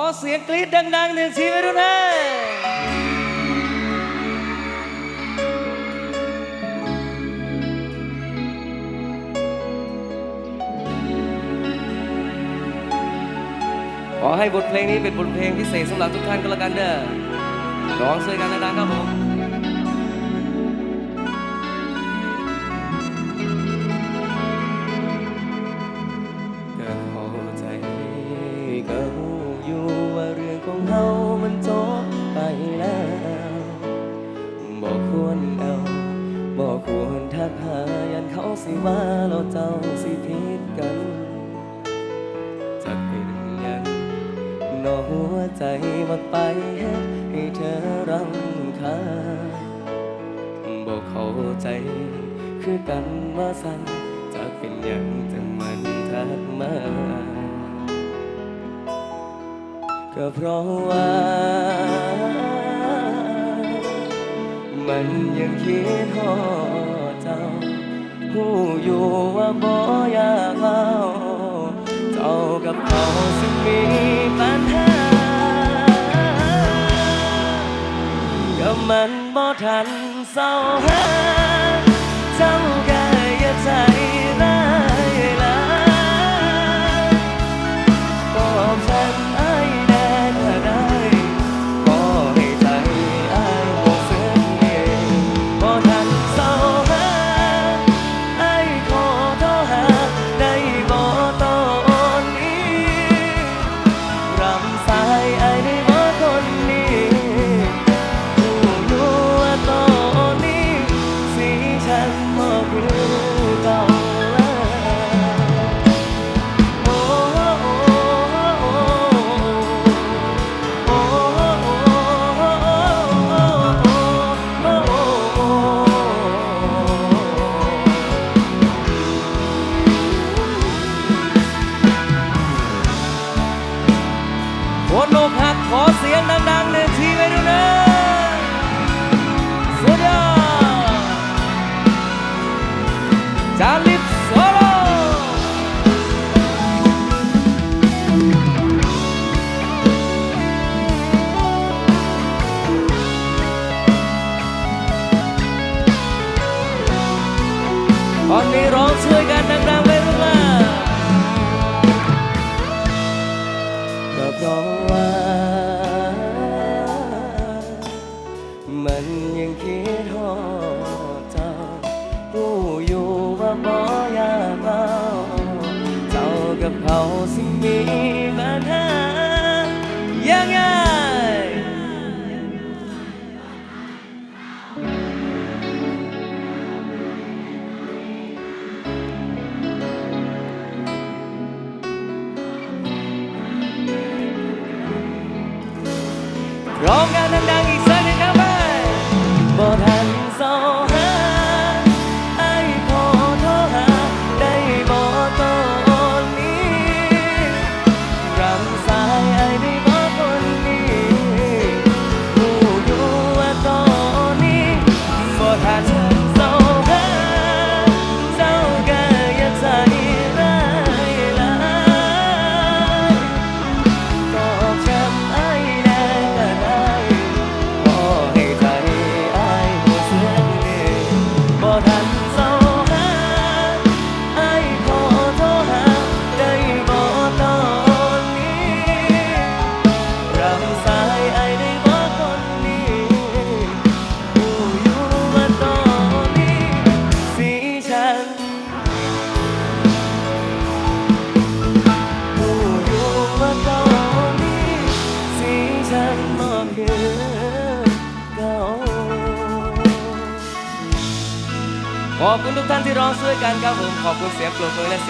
อเสียงกรี๊ดดังๆหนึ่งทีไปด้วยนะขอให้บทเพลงนี้เป็นบทเพลงพิเศษสำหรับทุกท่านก็แล้วกันเด้อร้องช่วยกันดังๆครับผม ของเฮามันจบไปแล้ว บอกควรเอาบอกควรทักหายันเขาสิว่าเราเจ้าสิผิดกันจะเป็นยังนอหัวใจมักไปให้เธอรำคาญบอกเข้าใจ คือกันว่าสั่นจะเป็นยัง ก็เพราะว่า มันยังคิดฮอดเจ้าหูอยู่ว่าบ่อยากเล่าเจ้ากับเขาสิมีปัญหาก็มันบ่ทันเศร้าหาเจ้า ร้องกั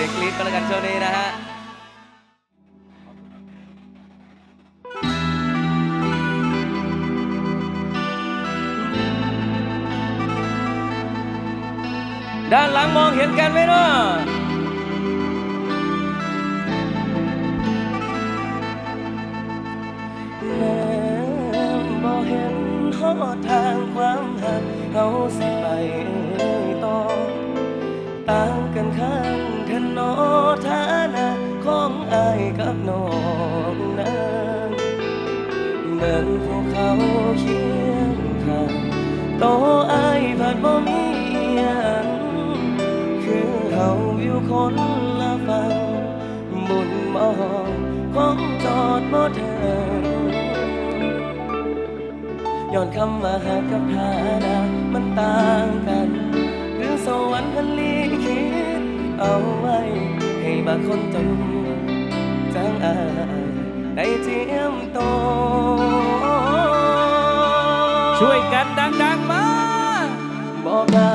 สียงกรี๊ดกันแล้วกันช่วงนี้นะฮะด้านหลังมองเห็นกันไหมเนาะแม้บ่เห็นหนทางความหักเฮาสิไปต่อต่างกันข้าง นนฐานะของอายกับน้องนั้นเหมือนภูเขาเคียงข้างโตอายผัดบ่มีหยังคือเฮาอยู่คนละฝั่งบุญมองของจอดบ่เถิงย้อนคำว่าหักกับฐานะมันต่างกัน หรือสวรรค์พันลี เอาไว้ ให้บางคนจนจังอายได้เจียมโต ช่วยกันดังๆมาบอกลา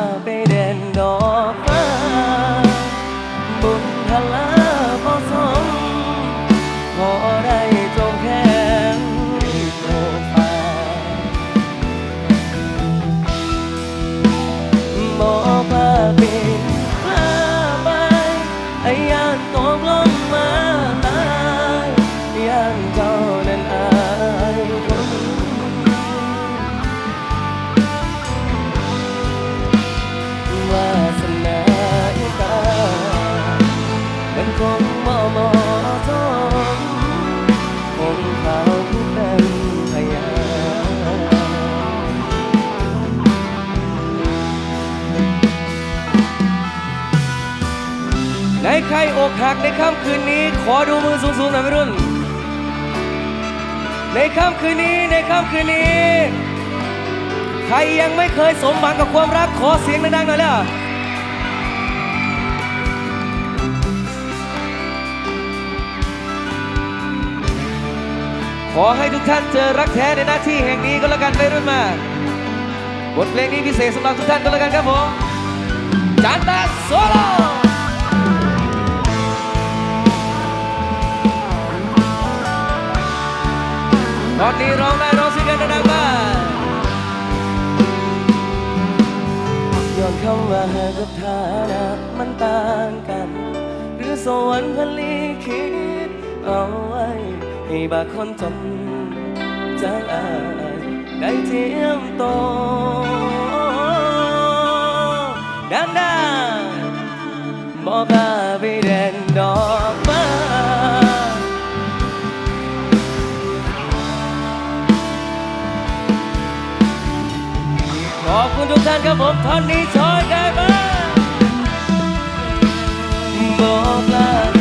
อกหักในค่ำคืนนี้ ขอดูมือสูงๆหน่อยพี่รุ่น ในค่ำคืนนี้ในค่ำคืนนี้ ใครยังไม่เคยสมหวังกับความรักขอเสียงดังๆหน่อยแล้วขอให้ทุกท่านเจอรักแท้ในหน้าที่แห่งนี้ก็แล้วกันไปรุ่นมา บทเพลงนี้พิเศษสำหรับทุกท่านก็แล้วกันครับผมจานตาโซโล ตอนนี้ร้องได้ร้องสิกันดังๆมาย้อนคำว่าหากับฐานะมันต่างกัน หรือสวรรค์พลีคิดเอาไว้ ให้บางคนจนจากอายได้เทียมโตดังๆบอกลาไปเด่นดอกไม้ คุณทุกท่านครับผมท่อนนี้ชอยกันมาบอกลา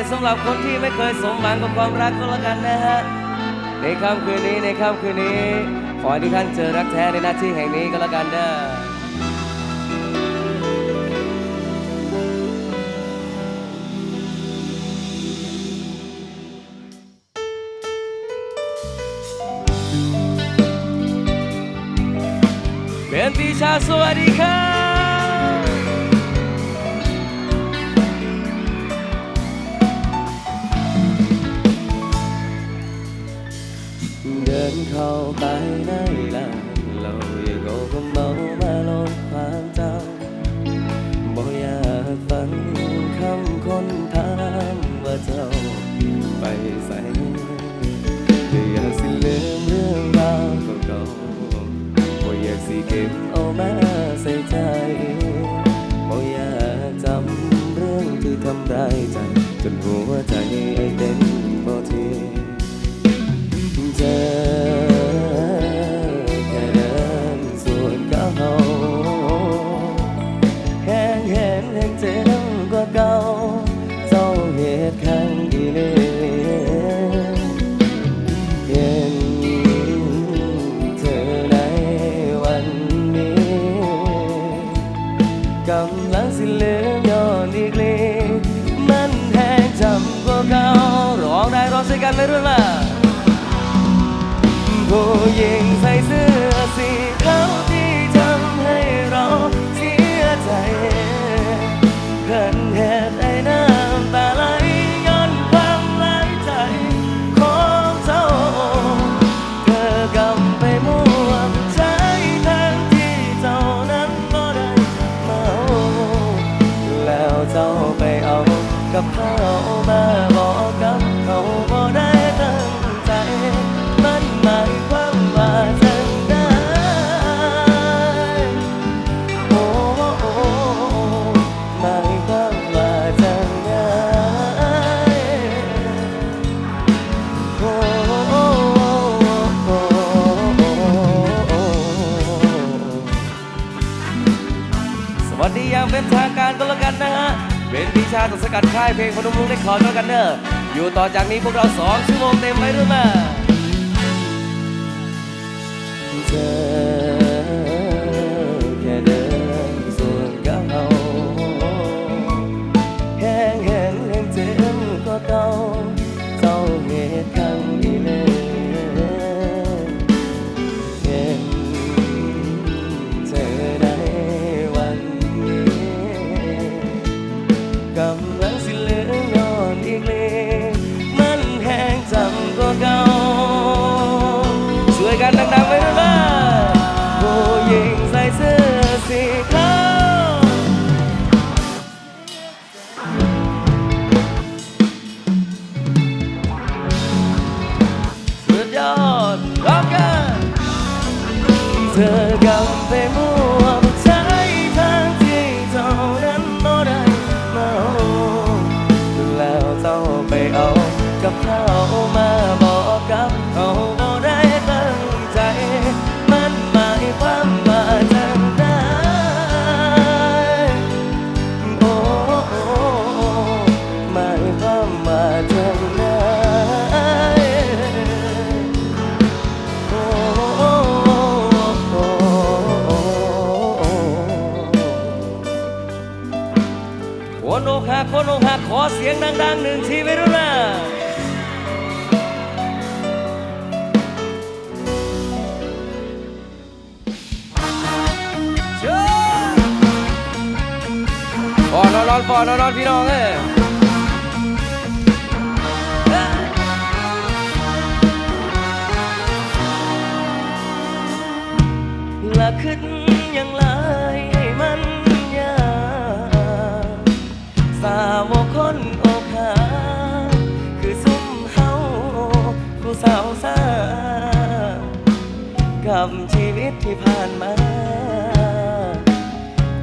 ษสำหรับคนที่ไม่เคยสมหวังกับความรักก็แล้วกันนะฮะ ในค่ำคืนนี้ในค่ำคืนนี้ ขอให้ทุกท่านเจอรักแท้ในหน้าที่แห่งนี้ก็แล้วกันเด้อเป็นปีชาสวัสดีครับ ดีอย่างเป็นทางการก็แล้วกันนะฮะเป็นพิชาตสกัดค่ายเพลงพนมรุ้งได้ขอแล้วกันเนอะอยู่ต่อจากนี้พวกเราสองชั่วโมงเต็มไปหรือไม่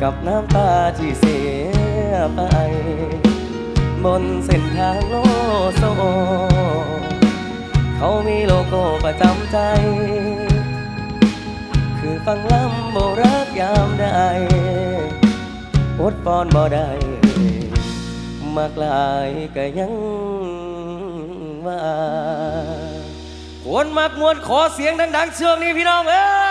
กับน้ำตาที่เสียไป บนเส้นทางโลโซ เขามีโลโก้ประจำใจ คือฟังล้ำโบรักยามใดอดปอนบ่ได้ มากลายก็ยังว่าคนมักมวนขอเสียงดัง ๆ เชื่องนี้พี่น้องเอ้ย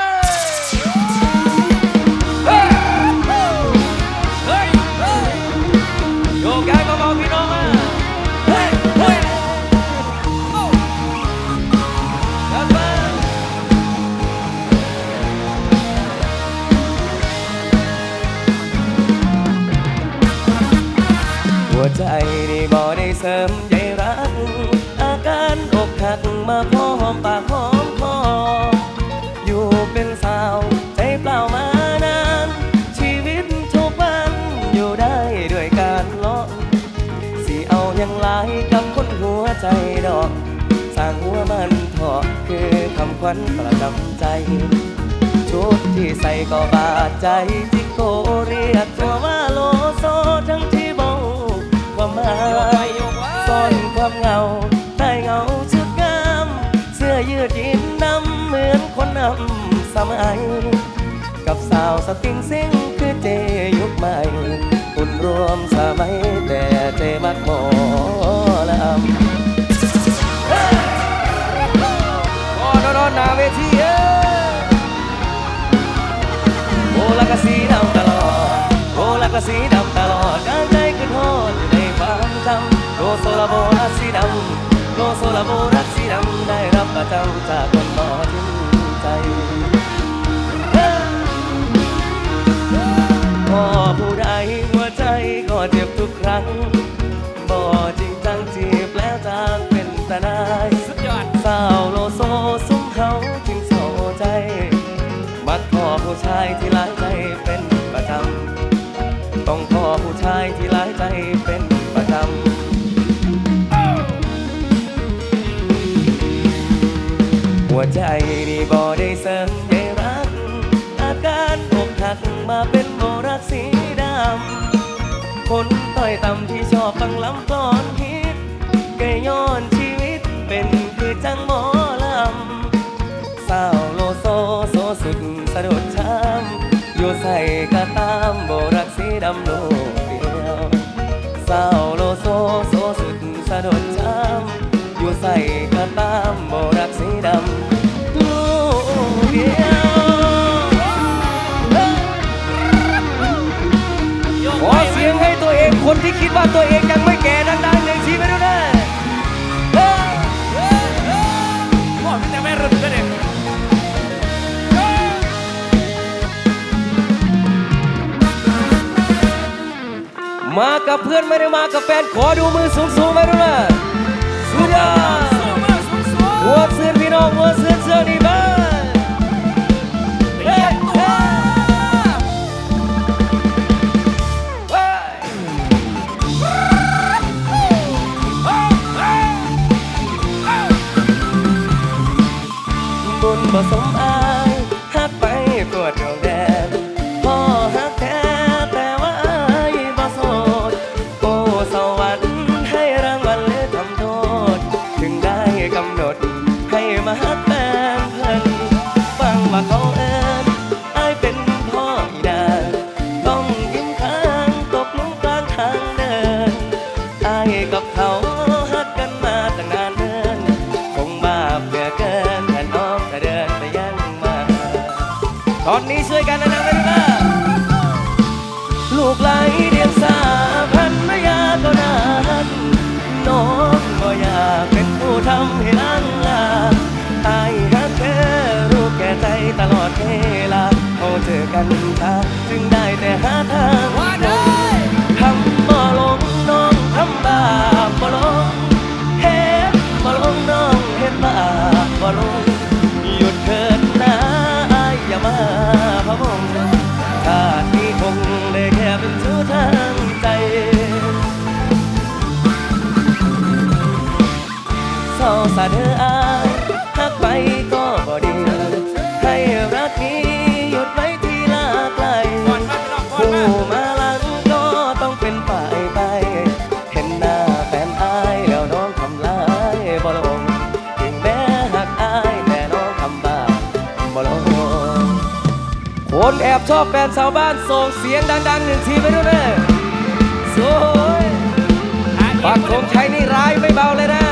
ใจนี่บ่ได้เสริมใจรัก อาการอกหักมาพร้อมปากหอมคออยู่เป็นสาว ใจเปล่ามานาน ชีวิตทุกวันอยู่ได้ด้วยการล้อสิเอาอย่างไรกับคนหัวใจดอก สร้างหัวมันทอคือคำขวัญประจำใจชุดที่ใส่ก็บาดใจที่โกเรียกตัวว่าโลโซทั้งที่าซ่อนความเงาใต้เงาชุดงาม เสื้อยืดยีนดำเหมือนคนนำสมัย กับสาวสติงซิงคือเจยุคใหม่อุ่นรวมสมัยแต่เจมักหมอลำโอ้ร้อนนาเวทีเอโอ้ลักสีดำตลอดโอ้ลักสีดำำโลโซลาโบรักสีดำได้รับประจำจากคนต่อทิ้งใจเอ้ยพอผู้ใดหัวใจก็เจ็บทุกครั้งบ่จริงจังจีบแล้วจางเป็นตาหนายสุดยอดสาวโลโซซุ้มเขาจึงเศร้าใจ มักพอผู้ชายที่หลายใจเป็น ใจนี่บ่ได้เสริมได้รัก อาการอกหักมาเป็นโมรักสีดำ คนต้อยต่ำที่ชอบฟังลำกลอนฮิตก็ย้อนชีวิตเป็นคือจังหมอลำสาวโลโซโซสุดสะดุดช้ำอยู่ใส่กระตามโบรักสีดำโลกเดียวสาวโลโซโซสุดสะดุดช้ำอยู่ใส่กระตามโบรักสีดำ ขอเสียงให้ตัวเองคนที่คิดว่าตัวเองยังไม่แก่ดังๆในชีวิตด้วยนะเอ้ยบอกแต่ไม่รุ่นก็เด็กมากับเพื่อนไม่ได้มากับแฟนขอดูมือสูงๆไว้ด้วยนะสุดยอดสู้มาสู้สู้หัวเสือนพี่น้องหัวเสือนเสือนี่บ้า ตอนนี้ช่วยกันนะนะไม่ได้บ้าลูกไหลเดียงสาพันมายาก็นานน้องก็อยากเป็นผู้ทำให้ลังลาอายฮักเธอรู้แก่ใจตลอดเวลาเขาเจอกันช้าจึงได้แต่หาทางว่าได้ทำบ่ลงน้องทำบาปบ่ลงเฮ็ดบ่ลงน้องเฮ็ดบาปบ่ลง เศร้าสาเธออายหักไปก็บ่ดีให้รักนี้หยุดไว้ที่ลาไกลผู้มาหลังก็ต้องเป็นฝ่ายไป เห็นหน้าแฟนอายแล้วน้องทำลายบ่ลงถึงแม้หักอายแต่น้องทำบาปบ่ลงคนแอบชอบแฟนชาวบ้านส่งเสียงดังๆหนึ่งทีไปด้วยนะสวยปักธงชัยนี่ร้ายไม่เบาเลยนะ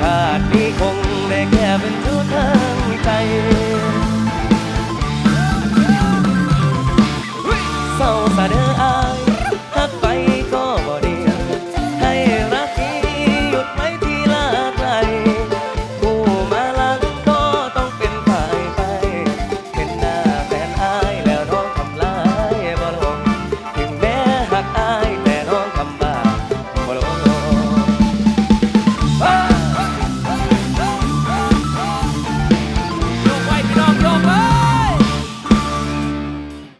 ชาตินี้คงได้แค่เป็นทุกทางใจ